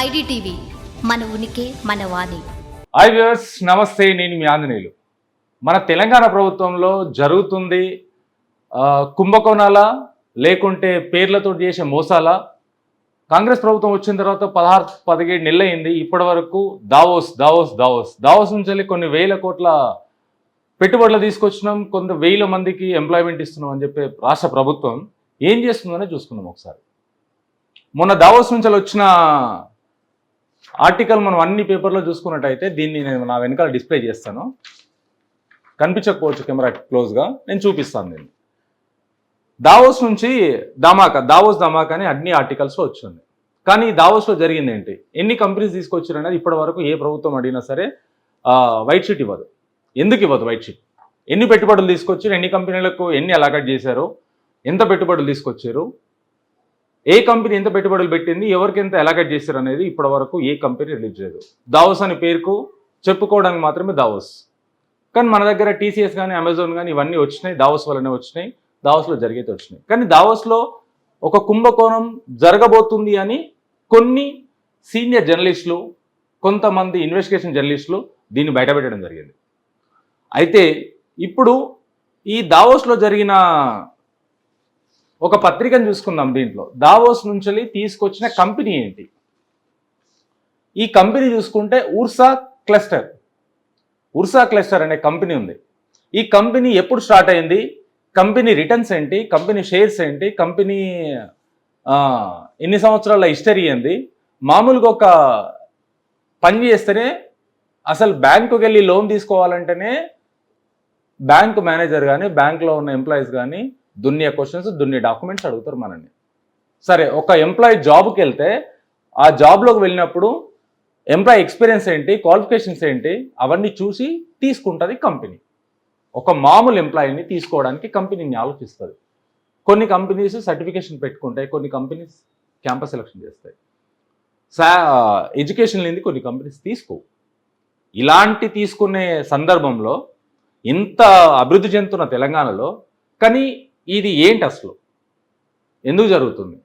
IDTV మన ఉనికి మన వాణి. హాయ్ వ్యూవర్స్ నమస్తే నేను మీ ఆంజనేయులు. మన తెలంగాణ ప్రభుత్వంలో జరుగుతుంది కుంభకోణాల లేకుంటే పేర్లతో చేసే మోసాల. కాంగ్రెస్ ప్రభుత్వం వచ్చిన తర్వాత పదహారు పదిహేడు నెలలు అయింది ఇప్పటి వరకు దావోస్ దావోస్ దావోస్. దావోస్ నుంచి వెళ్ళి కొన్ని వేల కోట్ల పెట్టుబడులు తీసుకొచ్చినాం కొంత వేల మందికి ఎంప్లాయ్మెంట్ ఇస్తున్నాం అని చెప్పి రాష్ట్ర ప్రభుత్వం ఏం చేస్తుందనే చూసుకుందాం ఒకసారి. మొన్న దావోస్ నుంచి వచ్చిన ఆర్టికల్ మనం అన్ని పేపర్లో చూసుకున్నట్టయితే దీన్ని నేను నా వెనకాల డిస్ప్లే చేస్తాను. కనిపించకపోవచ్చు కెమెరా క్లోజ్గా నేను చూపిస్తాను దీన్ని. దావోస్ నుంచి ధమాకా దావోస్ ధమాకా అని అన్ని ఆర్టికల్స్లో వచ్చింది. కానీ ఈ దావోస్లో జరిగింది ఏంటి? ఎన్ని కంపెనీస్ తీసుకొచ్చారు అనేది ఇప్పటి వరకు ఏ ప్రభుత్వం అడిగినా సరే వైట్ షీట్ ఇవ్వదు. ఎందుకు ఇవ్వదు వైట్ షీట్ ఎన్ని పెట్టుబడులు తీసుకొచ్చారు ఎన్ని కంపెనీలకు ఎన్ని అలాకట్ చేశారు ఎంత పెట్టుబడులు తీసుకొచ్చారు ఏ కంపెనీ ఎంత పెట్టుబడులు పెట్టింది ఎవరికి ఎంత ఎలాగట్ చేశారు అనేది ఇప్పటి వరకు ఏ కంపెనీ రిలీజ్ చేయదు దావోస్ అనే పేరుకు చెప్పుకోవడానికి మాత్రమే దావోస్. కానీ మన దగ్గర టీసీఎస్ కానీ అమెజాన్ కానీ ఇవన్నీ వచ్చినాయి దావోస్ వల్లనే వచ్చినాయి దావోస్లో జరిగేది వచ్చినాయి. కానీ దావోస్లో ఒక కుంభకోణం జరగబోతుంది అని కొన్ని సీనియర్ జర్నలిస్టులు కొంతమంది ఇన్వెస్టిగేషన్ జర్నలిస్టులు దీన్ని బయటపెట్టడం జరిగింది. అయితే ఇప్పుడు ఈ దావోస్లో జరిగిన ఒక పత్రికను చూసుకుందాం దీంట్లో. దావోస్ నుంచి తీసుకొచ్చిన కంపెనీ ఏంటి? ఈ కంపెనీ చూసుకుంటే ఉర్సా క్లస్టర్. ఉర్సా క్లస్టర్ అనే కంపెనీ ఉంది. ఈ కంపెనీ ఎప్పుడు స్టార్ట్ అయింది? కంపెనీ రిటర్న్స్ ఏంటి? కంపెనీ షేర్స్ ఏంటి? కంపెనీ ఎన్ని సంవత్సరాల హిస్టరీ ఏంది? మామూలుగా ఒక పని చేస్తేనే అసలు బ్యాంకుకి వెళ్ళి లోన్ తీసుకోవాలంటేనే బ్యాంక్ మేనేజర్ కానీ బ్యాంక్లో ఉన్న ఎంప్లాయీస్ కానీ దున్నే క్వశ్చన్స్ దున్ని డాక్యుమెంట్స్ అడుగుతారు మనల్ని. సరే ఒక ఎంప్లాయీ జాబ్కి వెళ్తే ఆ జాబ్లోకి వెళ్ళినప్పుడు ఎంప్లాయీ ఎక్స్పీరియన్స్ ఏంటి క్వాలిఫికేషన్స్ ఏంటి అవన్నీ చూసి తీసుకుంటుంది కంపెనీ ఒక మామూలు ఎంప్లాయీని తీసుకోవడానికి కంపెనీని ఆలోచిస్తుంది. కొన్ని కంపెనీస్ సర్టిఫికేషన్ పెట్టుకుంటాయి కొన్ని కంపెనీస్ క్యాంపస్ సెలక్షన్ చేస్తాయి. సా ఎడ్యుకేషన్ లేని కొన్ని కంపెనీస్ తీసుకో ఇలాంటి తీసుకునే సందర్భంలో ఇంత అభివృద్ధి చెందుతున్న తెలంగాణలో కానీ ఇది ఏంటి అసలు? ఎందుకు జరుగుతుంది?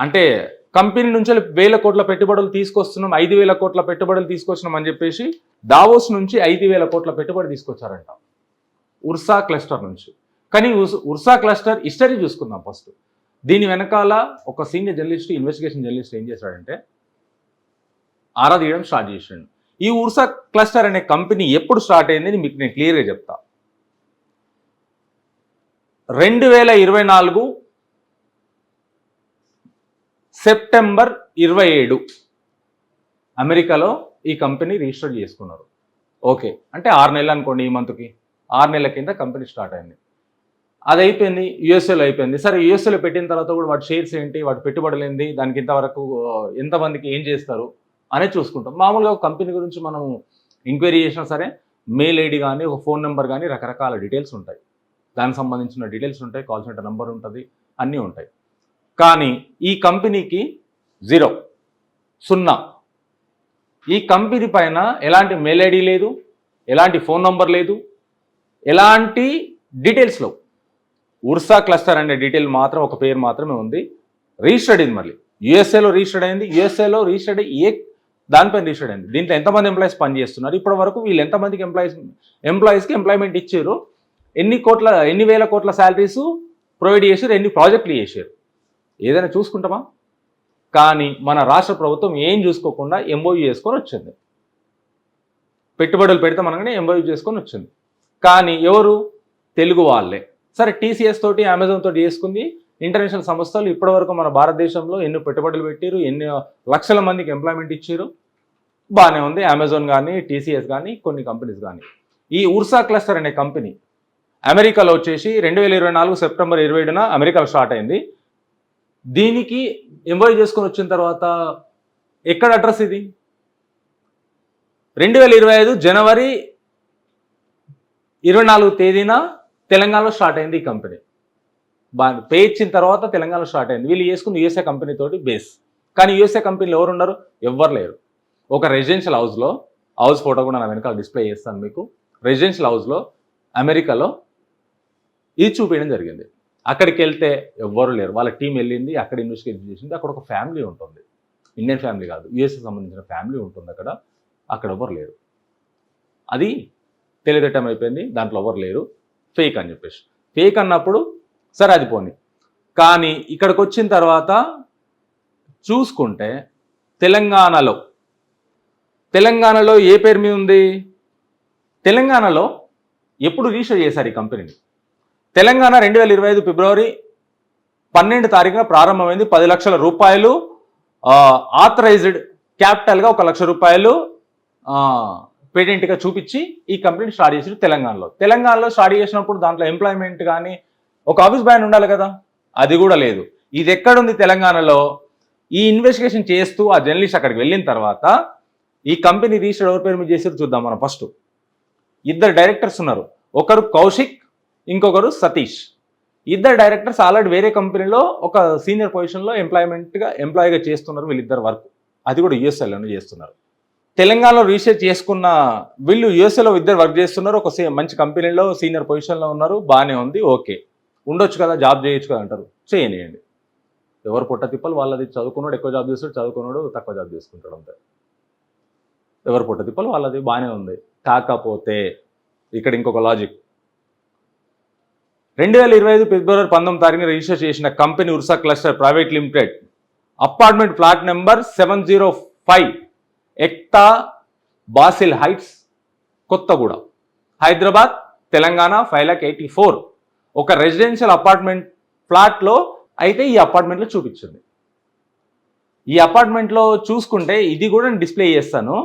అంటే కంపెనీ నుంచి వేల కోట్ల పెట్టుబడులు తీసుకొస్తున్నాం ఐదు వేల కోట్ల పెట్టుబడులు తీసుకొచ్చినాం అని చెప్పేసి దావోస్ నుంచి ఐదు వేల కోట్ల పెట్టుబడి తీసుకొచ్చారంట. ఉర్సా క్లస్టర్ నుంచి. కానీ ఉస్- ఉర్సా క్లస్టర్ హిస్టరీ చూసుకుందాం ఫస్ట్. దీని వెనకాల ఒక సీనియర్ జర్నలిస్ట్ ఇన్వెస్టిగేషన్ జర్నలిస్ట్ ఏం చేశాడంటే ఆరా తీయడం స్టార్ట్ చేసాడు. ఈ ఉర్సా క్లస్టర్ అనే కంపెనీ ఎప్పుడు స్టార్ట్ అయింది అని మీకు నేను క్లియర్గా చెప్తా. రెండు వేల ఇరవై నాలుగు సెప్టెంబర్ ఇరవై ఏడు అమెరికాలో ఈ కంపెనీ రిజిస్టర్ చేసుకున్నారు. ఓకే. అంటే ఆరు నెలలు అనుకోండి ఈ మంత్కి. ఆరు నెలల కింద కంపెనీ స్టార్ట్ అయింది. అది అయిపోయింది యుఎస్ఏలో అయిపోయింది. సరే యుఎస్ఏలో పెట్టిన తర్వాత కూడా వాటి షేర్స్ ఏంటి వాటి పెట్టుబడులు ఏంటి దానికి ఇంతవరకు ఎంతమందికి ఏం చేస్తారు అనేది చూసుకుంటాం. మామూలుగా ఒక కంపెనీ గురించి మనం ఎంక్వైరీ చేసినా సరే మెయిల్ ఐడి కానీ ఒక ఫోన్ నెంబర్ కానీ రకరకాల డీటెయిల్స్ ఉంటాయి. దానికి సంబంధించిన డీటెయిల్స్ ఉంటాయి కాల్ సెంటర్ నెంబర్ ఉంటుంది అన్నీ ఉంటాయి. కానీ ఈ కంపెనీకి జీరో సున్నా. ఈ కంపెనీ పైన ఎలాంటి మెయిల్ ఐడి లేదు ఎలాంటి ఫోన్ నంబర్ లేదు ఎలాంటి డీటెయిల్స్ లేవు. ఉర్సా క్లస్టర్ అనే డీటెయిల్ మాత్రం ఒక పేరు మాత్రమే ఉంది. రిజిస్టర్డ్ అయింది మళ్ళీ. యుఎస్ఏలో రిజిస్టర్డ్ అయింది యుఎస్ఏలో రిజిస్టర్డ్ ఏ దానిపైన రిజిస్టర్డ్ అయింది. దీంట్లో ఎంతమంది ఎంప్లాయీస్ పనిచేస్తున్నారు? ఇప్పటి వరకు వీళ్ళు ఎంతమందికి ఎంప్లాయీస్ ఎంప్లాయీస్కి ఎంప్లాయ్మెంట్ ఇచ్చారు? ఎన్ని కోట్ల ఎన్ని వేల కోట్ల శాలరీస్ ప్రొవైడ్ చేశారు ఎన్ని ప్రాజెక్టులు చేశారు? ఏదైనా చూసుకుంటామా? కానీ మన రాష్ట్ర ప్రభుత్వం ఏం చూసుకోకుండా ఎంఓయూ చేసుకొని వచ్చింది. పెట్టుబడులు పెడతాం అనగానే ఎంఓయూ చేసుకొని వచ్చింది. కానీ ఎవరు? తెలుగు వాళ్ళే. సరే టీసీఎస్ తోటి అమెజాన్ తోటి చేసుకుంది. ఇంటర్నేషనల్ సంస్థలు ఇప్పటివరకు మన భారతదేశంలో ఎన్ని పెట్టుబడులు పెట్టారు ఎన్ని లక్షల మందికి ఎంప్లాయ్మెంట్ ఇచ్చారు బాగానే ఉంది. అమెజాన్ కానీ టీసీఎస్ కానీ కొన్ని కంపెనీస్ కానీ ఈ ఉర్సా క్లస్టర్ అనే కంపెనీ అమెరికాలో వచ్చేసి రెండు వేల ఇరవై నాలుగు సెప్టెంబర్ ఇరవై ఏడున అమెరికాలో స్టార్ట్ అయింది. దీనికి ఎంఓయూ చేసుకొని వచ్చిన తర్వాత ఎక్కడ అడ్రస్ ఇది? రెండు వేల ఇరవై ఐదు జనవరి ఇరవై నాలుగు తేదీన తెలంగాణలో స్టార్ట్ అయింది ఈ కంపెనీ. బా పే ఇచ్చిన తర్వాత తెలంగాణలో స్టార్ట్ అయింది. వీళ్ళు చేసుకున్న యూఎస్ఏ కంపెనీ తోటి బేస్. కానీ యూఎస్ఏ కంపెనీలో ఎవరు ఉన్నారు ఎవ్వరు లేరు. ఒక రెసిడెన్షియల్ హౌస్లో హౌస్ ఫోటో కూడా నా వెనకాల డిస్ప్లే చేస్తాను మీకు. రెసిడెన్షియల్ హౌస్లో అమెరికాలో ఇది చూపించడం జరిగింది. అక్కడికి వెళ్తే ఎవ్వరు లేరు. వాళ్ళ టీం వెళ్ళింది అక్కడ ఇన్వెస్టిగేట్ చేసింది అక్కడ ఒక ఫ్యామిలీ ఉంటుంది. ఇండియన్ ఫ్యామిలీ కాదు యుఎస్కి సంబంధించిన ఫ్యామిలీ ఉంటుంది అక్కడ. అక్కడ ఎవరు లేరు. అది తెలియదట్టం అయిపోయింది దాంట్లో ఎవరు లేరు. ఫేక్ అని చెప్పేసి. ఫేక్ అన్నప్పుడు సరే అది పోని. కానీ ఇక్కడికి వచ్చిన తర్వాత చూసుకుంటే తెలంగాణలో తెలంగాణలో ఏ పేరు మీద ఉంది? తెలంగాణలో ఎప్పుడు రిజిస్టర్ చేశారు ఈ కంపెనీని? తెలంగాణ రెండు వేల ఇరవై ఐదు ఫిబ్రవరి పన్నెండు తారీఖున ప్రారంభమైంది. పది లక్షల రూపాయలు ఆథరైజ్డ్ క్యాపిటల్గా ఒక లక్ష రూపాయలు పేటెంట్గా చూపించి ఈ కంపెనీ స్టార్ట్ చేసారు తెలంగాణలో. తెలంగాణలో స్టార్ట్ చేసినప్పుడు దాంట్లో ఎంప్లాయ్మెంట్ కానీ ఒక ఆఫీస్ బ్యాన్ ఉండాలి కదా? అది కూడా లేదు. ఇది ఎక్కడుంది తెలంగాణలో? ఈ ఇన్వెస్టిగేషన్ చేస్తూ ఆ జర్నలిస్ట్ అక్కడికి వెళ్ళిన తర్వాత ఈ కంపెనీ రీస్టర్ ఎవరి పేరు మీద చేసారు చూద్దాం మనం ఫస్ట్ ఇద్దరు డైరెక్టర్స్ ఉన్నారు. ఒకరు కౌశిక్ ఇంకొకరు సతీష్. ఇద్దరు డైరెక్టర్స్ ఆల్రెడీ వేరే కంపెనీలో ఒక సీనియర్ పొజిషన్లో ఎంప్లాయ్మెంట్గా ఎంప్లాయీగా చేస్తున్నారు వీళ్ళిద్దరు వర్క్ అది కూడా యూఎస్ఏలోనే చేస్తున్నారు. తెలంగాణలో రీసెర్చ్ చేసుకున్న వీళ్ళు యూఎస్ఏలో ఇద్దరు వర్క్ చేస్తున్నారు. ఒక మంచి కంపెనీలో సీనియర్ పొజిషన్లో ఉన్నారు. బాగానే ఉంది ఓకే. ఉండొచ్చు కదా జాబ్ చేయొచ్చు కదా అంటారు. చేయనియండి. ఎవరు పుట్ట తిప్పలు వాళ్ళది చదువుకున్నాడు ఎక్కువ జాబ్ చేస్తాడు చదువుకున్నాడు తక్కువ జాబ్ చేసుకుంటాడు అంతే. ఎవరు పుట్ట తిప్పలు వాళ్ళది బాగానే ఉంది. కాకపోతే ఇక్కడ ఇంకొక లాజిక్ రెండు వేల ఇరవై ఐదు ఫిబ్రవరి పంతొమ్మిది తారీఖున రిజిస్టర్ చేసిన company Ursa cluster private limited. Apartment flat number seven zero five Ekta Basil Heights Kothaguda. Hyderabad Telangana five lakh eighty four. ఒక రెసిడెన్షియల్ అపార్ట్మెంట్ ఫ్లాట్లో అయితే ఈ అపార్ట్మెంట్లో చూపించింది. ఈ అపార్ట్మెంట్లో చూసుకుంటే ఇది కూడా నేను డిస్ప్లే చేస్తాను.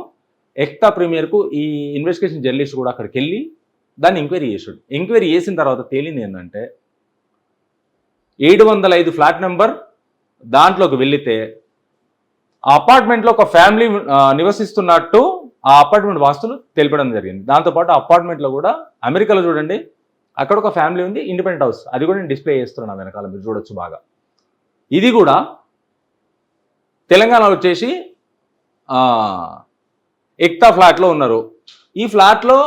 ఎక్తా ప్రీమియర్కు ఈ ఇన్వెస్టిగేషన్ జర్నలిస్ట్ కూడా అక్కడికి వెళ్ళి దాన్ని ఎంక్వైరీ చేసాడు ఎంక్వైరీ చేసిన తర్వాత తేలింది ఏంటంటే ఏడు వందల ఐదు ఫ్లాట్ నెంబర్ దాంట్లోకి వెళితే ఆ అపార్ట్మెంట్లో ఒక ఫ్యామిలీ నివసిస్తున్నట్టు ఆ అపార్ట్మెంట్ వాస్తులు తెలిపడం జరిగింది. దాంతోపాటు ఆ అపార్ట్మెంట్లో కూడా అమెరికాలో చూడండి అక్కడ ఒక ఫ్యామిలీ ఉంది ఇండిపెండెంట్ హౌస్. అది కూడా నేను డిస్ప్లే చేస్తున్నాను వెనకాల మీరు చూడొచ్చు బాగా. ఇది కూడా తెలంగాణలో వచ్చేసి ఎక్తా ఫ్లాట్లో ఉన్నారు. ఈ ఫ్లాట్లో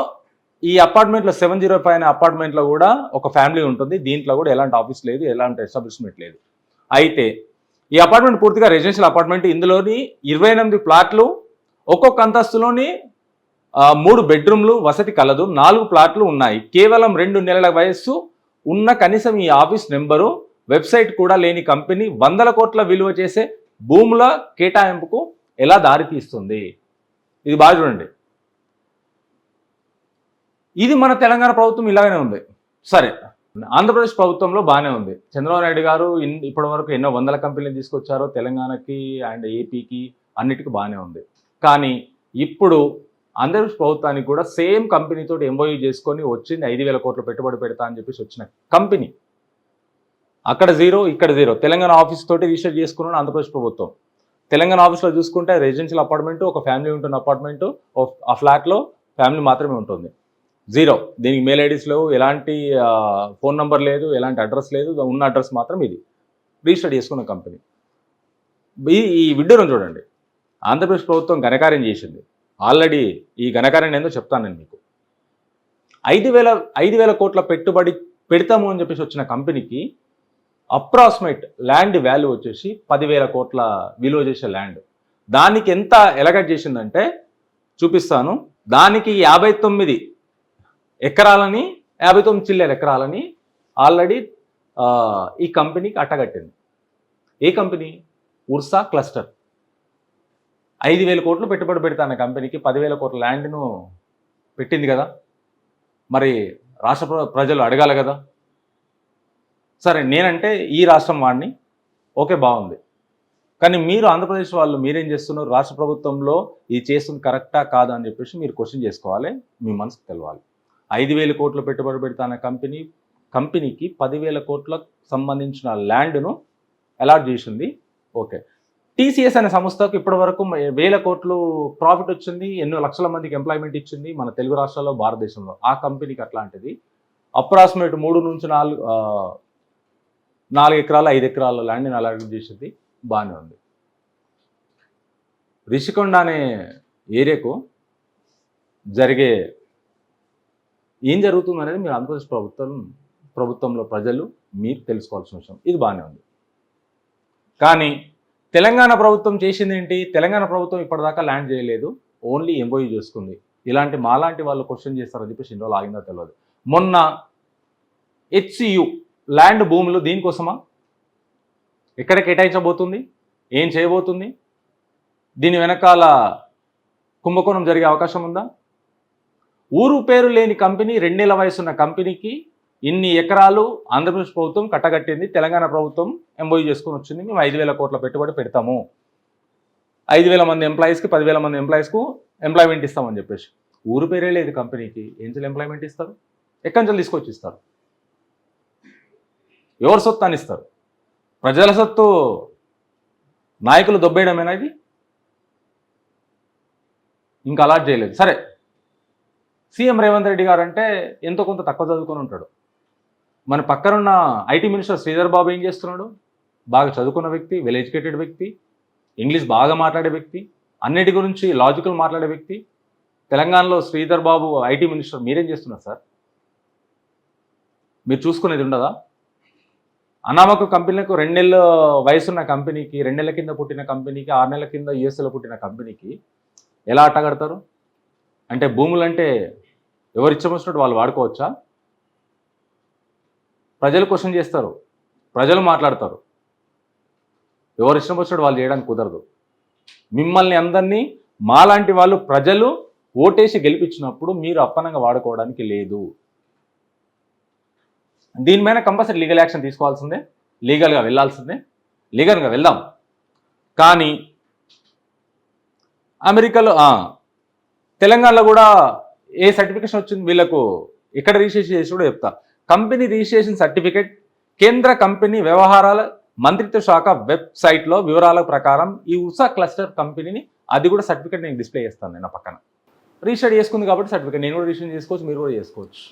ఈ అపార్ట్మెంట్లో సెవెన్ జీరో ఫైవ్ అనే అపార్ట్మెంట్లో కూడా ఒక ఫ్యామిలీ ఉంటుంది. దీంట్లో కూడా ఎలాంటి ఆఫీస్ లేదు ఎలాంటి ఎస్టాబ్లిష్మెంట్ లేదు. అయితే ఈ అపార్ట్మెంట్ పూర్తిగా రెసిడెన్షియల్ అపార్ట్మెంట్ ఇందులోని ఇరవై ఎనిమిది ప్లాట్లు ఒక్కొక్క అంతస్తులోని మూడు బెడ్రూమ్లు వసతి కలదు నాలుగు ప్లాట్లు ఉన్నాయి. కేవలం రెండు నెలల వయస్సు ఉన్న కనీసం ఈ ఆఫీస్ నెంబరు వెబ్సైట్ కూడా లేని కంపెనీ వందల కోట్ల విలువ చేసే భూముల కేటాయింపుకు ఎలా దారితీస్తుంది? ఇది బాగా చూడండి. ఇది మన తెలంగాణ ప్రభుత్వం ఇలాగనే ఉంది. సరే ఆంధ్రప్రదేశ్ ప్రభుత్వంలో బాగానే ఉంది. చంద్రబాబు నాయుడు గారు ఇప్పటి వరకు ఎన్నో వందల కంపెనీలు తీసుకొచ్చారు తెలంగాణకి అండ్ ఏపీకి అన్నిటికీ బాగానే ఉంది. కానీ ఇప్పుడు ఆంధ్రప్రదేశ్ ప్రభుత్వానికి కూడా సేమ్ కంపెనీతో ఎంఓయూ చేసుకొని వచ్చింది ఐదు వేల కోట్లు పెట్టుబడి పెడతా అని చెప్పేసి వచ్చిన కంపెనీ. అక్కడ జీరో ఇక్కడ జీరో. తెలంగాణ ఆఫీస్ తోటి రిజిస్టర్ చేసుకున్నాడు ఆంధ్రప్రదేశ్ ప్రభుత్వం. తెలంగాణ ఆఫీస్లో చూసుకుంటే రెసిడెన్షియల్ అపార్ట్మెంట్ ఒక ఫ్యామిలీ ఉంటున్న అపార్ట్మెంట్ ఆ ఫ్లాట్లో ఫ్యామిలీ మాత్రమే ఉంటుంది. జీరో. దీనికి మెయిల్ ఐడీస్ లేవు ఎలాంటి ఫోన్ నంబర్ లేదు ఎలాంటి అడ్రస్ లేదు ఉన్న అడ్రస్ మాత్రం ఇది. రిజిస్టర్ చేసుకున్న కంపెనీ. ఈ ఈ విడ్డూరం చూడండి. ఆంధ్రప్రదేశ్ ప్రభుత్వం ఘనకార్యం చేసింది. ఆల్రెడీ ఈ ఘనకార్యం ఏందో చెప్తాను నేను మీకు. ఐదు వేల ఐదు వేల కోట్ల పెట్టుబడి పెడతాము అని చెప్పేసి వచ్చిన కంపెనీకి అప్రాక్సిమేట్ ల్యాండ్ వాల్యూ వచ్చేసి పదివేల కోట్ల విలువ చేసే ల్యాండ్. దానికి ఎంత ఎలగట్ చేసిందంటే చూపిస్తాను. దానికి యాభై తొమ్మిది ఎకరాలని యాభై తొమ్మిది చిల్లర ఎకరాలని ఆల్రెడీ ఈ కంపెనీకి అట్టగట్టింది. ఏ కంపెనీ? Ursa Cluster. ఐదు వేల కోట్లు పెట్టుబడి పెడతాను కంపెనీకి పదివేల కోట్ల ల్యాండ్ను పెట్టింది కదా. మరి రాష్ట్ర ప్ర- ప్రజలు అడగాలి కదా. సరే నేనంటే ఈ రాష్ట్రం వాడిని. ఓకే బాగుంది. కానీ మీరు ఆంధ్రప్రదేశ్ వాళ్ళు మీరేం చేస్తున్నారు? రాష్ట్ర ప్రభుత్వంలో ఇది చేస్తుంది కరెక్టా కాదా అని చెప్పేసి మీరు క్వశ్చన్ చేసుకోవాలి. మీ మనసుకు తెలవాలి. ఐదు వేల కోట్లు పెట్టుబడి పెడతాన కంపెనీ కంపెనీకి పదివేల కోట్లకు సంబంధించిన ల్యాండ్ను అలాట్ చేసింది. ఓకే. టీసీఎస్ అనే సంస్థకు ఇప్పటివరకు వేల కోట్లు ప్రాఫిట్ వచ్చింది ఎన్నో లక్షల మందికి ఎంప్లాయ్మెంట్ ఇచ్చింది మన తెలుగు రాష్ట్రాల్లో భారతదేశంలో. ఆ కంపెనీకి అట్లాంటిది. అప్రాక్సిమేట్ మూడు నుంచి నాలుగు నాలుగు ఎకరాలు ఐదు ఎకరాల ల్యాండ్ని అలాట్ చేసింది. బాగానే ఉంది. రిషికొండ అనే ఏరియాకు జరిగే ఏం జరుగుతుంది అనేది మీరు ఆంధ్రప్రదేశ్ ప్రభుత్వం ప్రభుత్వంలో ప్రజలు మీరు తెలుసుకోవాల్సిన విషయం. ఇది బాగానే ఉంది. కానీ తెలంగాణ ప్రభుత్వం చేసింది ఏంటి తెలంగాణ ప్రభుత్వం ఇప్పటిదాకా ల్యాండ్ చేయలేదు. ఓన్లీ ఎంబోయీ చేసుకుంది. ఇలాంటి మాలాంటి వాళ్ళు క్వశ్చన్ చేస్తారని చెప్పేసి ఇన్ని రోజులు ఆగిందో తెలియదు మొన్న హెచ్సియు ల్యాండ్ భూములు దీనికోసమా? ఎక్కడ కేటాయించబోతుంది? ఏం చేయబోతుంది? దీని వెనకాల కుంభకోణం జరిగే అవకాశం ఉందా? ఊరు పేరు లేని కంపెనీ రెండేళ్ళ వయసున్న కంపెనీకి ఇన్ని ఎకరాలు ఆంధ్రప్రదేశ్ ప్రభుత్వం కట్టగట్టింది తెలంగాణ ప్రభుత్వం ఎంబోయీ చేసుకుని వచ్చింది మేము ఐదు వేల కోట్ల పెట్టుబడి పెడతాము. ఐదు వేల మంది ఎంప్లాయీస్కి పదివేల మంది ఎంప్లాయీస్కు ఎంప్లాయ్మెంట్ ఇస్తామని చెప్పేసి. ఊరు పేరే లేదు కంపెనీకి ఏం ఎంప్లాయ్మెంట్ ఇస్తారు? ఎక్కడి నుంచి తీసుకొచ్చి ఇస్తారు. ఎవరు సొత్తు అని ఇస్తారు? ప్రజల సొత్తు నాయకులు దొబ్బేయడమేనా ఇది? ఇంకా అలాట్ చేయలేదు. సరే సీఎం రేవంత్ రెడ్డి గారు అంటే ఎంతో కొంత తక్కువ చదువుకొని ఉంటాడు. మన పక్కనున్న ఐటీ మినిస్టర్ శ్రీధర్ బాబు ఏం చేస్తున్నాడు? బాగా చదువుకున్న వ్యక్తి వెల్ ఎడ్యుకేటెడ్ వ్యక్తి ఇంగ్లీష్ బాగా మాట్లాడే వ్యక్తి అన్నిటి గురించి లాజికల్ మాట్లాడే వ్యక్తి. తెలంగాణలో శ్రీధర్ బాబు ఐటీ మినిస్టర్ మీరేం చేస్తున్నారు సార్? మీరు చూసుకునేది ఉండదా? అనామక కంపెనీలకు రెండు నెలల వయసున్న కంపెనీకి రెండు నెలల కింద పుట్టిన కంపెనీకి ఆరు నెలల కింద యుఎస్ఏలో పుట్టిన కంపెనీకి ఎలా అట్టగడతారు అంటే భూములంటే ఎవరు ఇచ్చమొచ్చినట్టు వచ్చినట్టు వాళ్ళు వాడుకోవచ్చా? ప్రజలు క్వశ్చన్ చేస్తారు. ప్రజలు మాట్లాడతారు. ఎవరు ఇష్టం వచ్చినట్టు వాళ్ళు చేయడానికి కుదరదు. మిమ్మల్ని అందరినీ మాలాంటి వాళ్ళు ప్రజలు ఓటేసి గెలిపించినప్పుడు మీరు అప్పనంగా వాడుకోవడానికి లేదు. దీనిపైన కంపల్సరీ లీగల్ యాక్షన్ తీసుకోవాల్సిందే. లీగల్గా వెళ్ళాల్సిందే లీగల్గా వెళ్దాం. కానీ అమెరికాలో తెలంగాణలో కూడా ఏ సర్టిఫికేషన్ వచ్చింది వీళ్ళకు? ఎక్కడ రిజిస్ట్రేషన్ చేసి కూడా చెప్తా. కంపెనీ రిజిస్ట్రేషన్ సర్టిఫికేట్ కేంద్ర కంపెనీ వ్యవహారాల మంత్రిత్వ శాఖ వెబ్సైట్లో వివరాల ప్రకారం ఈ ఉషా క్లస్టర్ కంపెనీని అది కూడా సర్టిఫికేట్ నేను డిస్ప్లే చేస్తాను నేను పక్కన. రిజిస్టర్ చేసుకుంది కాబట్టి సర్టిఫికేట్. నేను కూడా రిజిస్టర్ చేసుకోవచ్చు మీరు కూడా చేసుకోవచ్చు.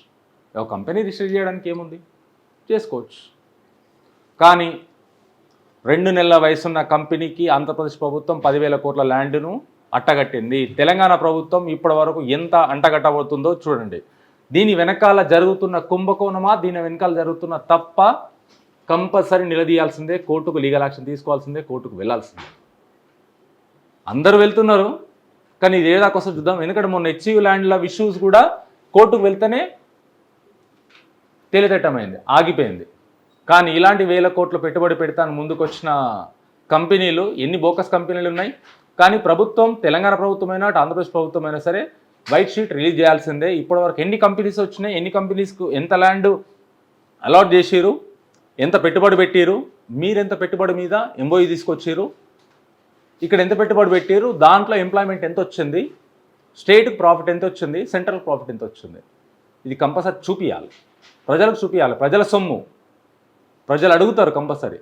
ఒక కంపెనీ రిజిస్టర్ చేయడానికి ఏముంది? చేసుకోవచ్చు. కానీ రెండు నెలల వయసున్న కంపెనీకి ఆంధ్రప్రదేశ్ ప్రభుత్వం పదివేల కోట్ల ల్యాండ్ను అట్టగట్టింది. తెలంగాణ ప్రభుత్వం ఇప్పటి వరకు ఎంత అంటగట్టబోతుందో చూడండి. దీని వెనకాల జరుగుతున్న కుంభకోణమా దీని వెనకాల జరుగుతున్న తప్ప కంపల్సరీ నిలదీయాల్సిందే కోర్టుకు లీగల్ యాక్షన్ తీసుకోవాల్సిందే కోర్టుకు వెళ్ళాల్సిందే. అందరూ వెళ్తున్నారు కానీ ఇది ఏదాకా వస్తుంది చూద్దాం. ఎందుకంటే మొన్న హెచ్యూ ల్యాండ్ల ఇష్యూస్ కూడా కోర్టుకు వెళ్తేనే తేలితట్టమైంది ఆగిపోయింది. కానీ ఇలాంటి వేల కోట్లు పెట్టుబడి పెడతాను ముందుకొచ్చిన కంపెనీలు ఎన్ని బోకస్ కంపెనీలు ఉన్నాయి? కానీ ప్రభుత్వం తెలంగాణ ప్రభుత్వమైనా అటు ఆంధ్రప్రదేశ్ ప్రభుత్వమైనా సరే వైట్ షీట్ రిలీజ్ చేయాల్సిందే. ఇప్పటివరకు ఎన్ని కంపెనీస్ వచ్చినాయి ఎన్ని కంపెనీస్కు ఎంత ల్యాండ్ అలాట్ చేసిరు ఎంత పెట్టుబడి పెట్టిరు మీరు ఎంత పెట్టుబడి మీద ఎంబోయి తీసుకొచ్చారు ఇక్కడ ఎంత పెట్టుబడి పెట్టారు దాంట్లో ఎంప్లాయ్మెంట్ ఎంత వచ్చింది స్టేట్కి ప్రాఫిట్ ఎంత వచ్చింది సెంట్రల్ ప్రాఫిట్ ఎంత వచ్చింది. ఇది కంపల్సరీ చూపించాలి ప్రజలకు చూపించాలి ప్రజల సొమ్ము. ప్రజలు అడుగుతారు కంపల్సరీ.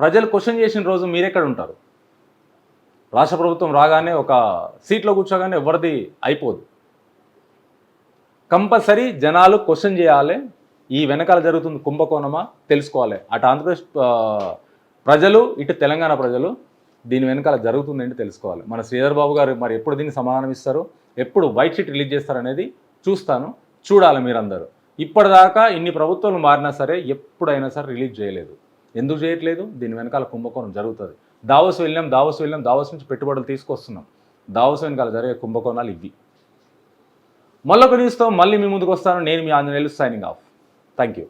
ప్రజలు క్వశ్చన్ చేసిన రోజు మీరెక్కడ ఉంటారు? రాష్ట్ర ప్రభుత్వం రాగానే ఒక సీట్లో కూర్చోగానే ఎవరిది అయిపోదు. కంపల్సరీ జనాలు క్వశ్చన్ చేయాలి ఈ వెనకాల జరుగుతుంది కుంభకోణమా తెలుసుకోవాలి. అటు ఆంధ్రప్రదేశ్ ప్రజలు ఇటు తెలంగాణ ప్రజలు దీని వెనకాల జరుగుతుందంటే తెలుసుకోవాలి. మన శ్రీధర్ బాబు గారు మరి ఎప్పుడు దీనికి సమాధానం ఇస్తారు? ఎప్పుడు వైట్ షీట్ రిలీజ్ చేస్తారనేది చూస్తాను చూడాలి మీరందరూ. ఇప్పటిదాకా ఇన్ని ప్రభుత్వాలు మారినా సరే ఎప్పుడైనా సరే రిలీజ్ చేయలేదు. ఎందుకు చేయట్లేదు? దీని వెనకాల కుంభకోణం జరుగుతుంది. దావోస్ వెళ్ళాం దావోస్ వెళ్ళాం దావోస్ నుంచి పెట్టుబడులు తీసుకొస్తున్నాం. దావోస్ వెనకాల జరిగే కుంభకోణాలు ఇవి. మళ్ళొక న్యూస్తో మళ్ళీ మీ ముందుకు వస్తాను. నేను మీ Anjaneyulu signing off thank you